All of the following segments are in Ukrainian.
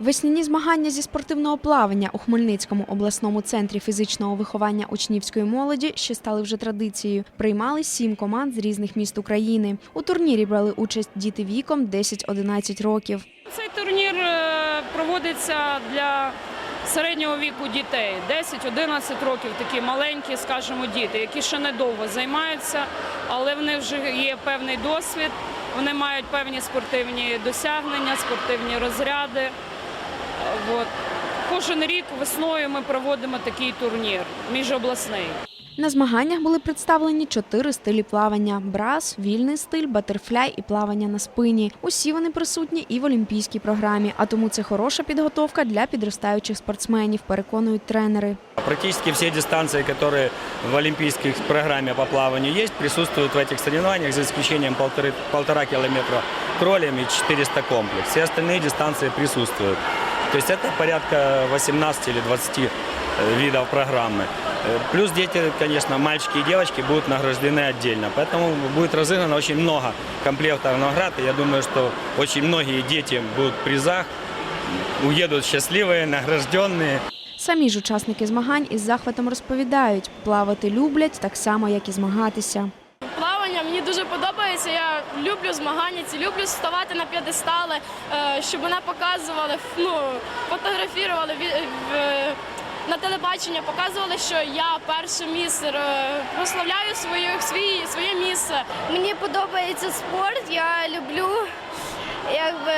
Весняні змагання зі спортивного плавання у Хмельницькому обласному центрі фізичного виховання учнівської молоді, що стали вже традицією, приймали сім команд з різних міст України. У турнірі брали участь діти віком 10-11 років. Цей турнір е, проводиться для середнього віку дітей 10-11 років, такі маленькі, скажімо, діти, які ще недовго займаються, але в них вже є певний досвід, вони мають певні спортивні досягнення, спортивні розряди. Е, От. Кожен рік весною ми проводимо такий турнір міжобласний. На змаганнях були представлені чотири стилі плавання: брас, вільний стиль, батерфляй і плавання на спині. Усі вони присутні і в олімпійській програмі, а тому це хороша підготовка для підростаючих спортсменів, переконують тренери. Практически все дистанции, которые в олимпийской программе по плаванию есть, присутствуют в этих соревнованиях, за исключением полторы, полтора километра кролем и 400 комплекс. Все остальные дистанции присутствуют. То есть это порядка 18 или 20 э, видов программы. Э, Плюс дети, конечно, мальчики и девочки будут награждены отдельно. Поэтому будет разыграно очень много комплектов наград. И я думаю, что очень многие дети будут в призах, уедут счастливые, награжденные. Самі ж учасники змагань із захватом розповідають, плавати люблять так само, як і змагатися. Дуже подобається. Я люблю змагання, ці люблю вставати на п'єдестали, е, щоб мене показували, ну, фотографували ві- в- на телебачення, показували, що я перше місце, е, прославляю своє, свій, своє місце. Мені подобається спорт, я люблю якби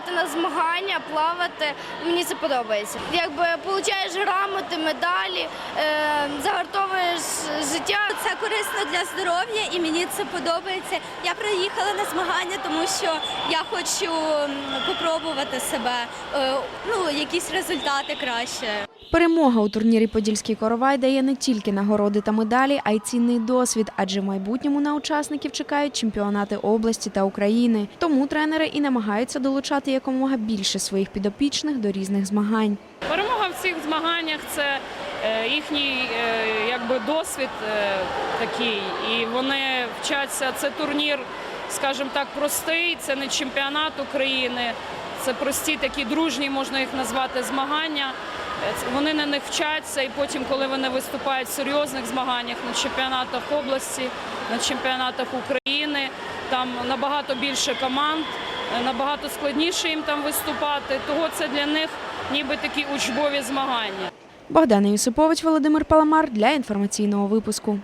виїжджати на змагання, плавати. Мені це подобається. Якби получаєш грамоти, медалі, е, загартовуєш життя. Це корисно для здоров'я і мені це подобається. Я приїхала на змагання, тому що я хочу попробувати себе, е, ну якісь результати краще. Перемога у турнірі Подільський коровай дає не тільки нагороди та медалі, а й цінний досвід, адже в майбутньому на учасників чекають чемпіонати області та України. Тому тренери і намагаються долучати якомога більше своїх підопічних до різних змагань. Перемога в цих змаганнях це е, їхній е, якби досвід е, такий, і вони вчаться. Це турнір, скажімо так, простий. Це не чемпіонат України, це прості такі дружні, можна їх назвати змагання. Вони на них вчаться, і потім, коли вони виступають в серйозних змаганнях на чемпіонатах області, на чемпіонатах України, там набагато більше команд, е, набагато складніше їм там виступати. Того це для них ніби такі учбові змагання. Богдана Юсипович, Володимир Паламар для інформаційного випуску.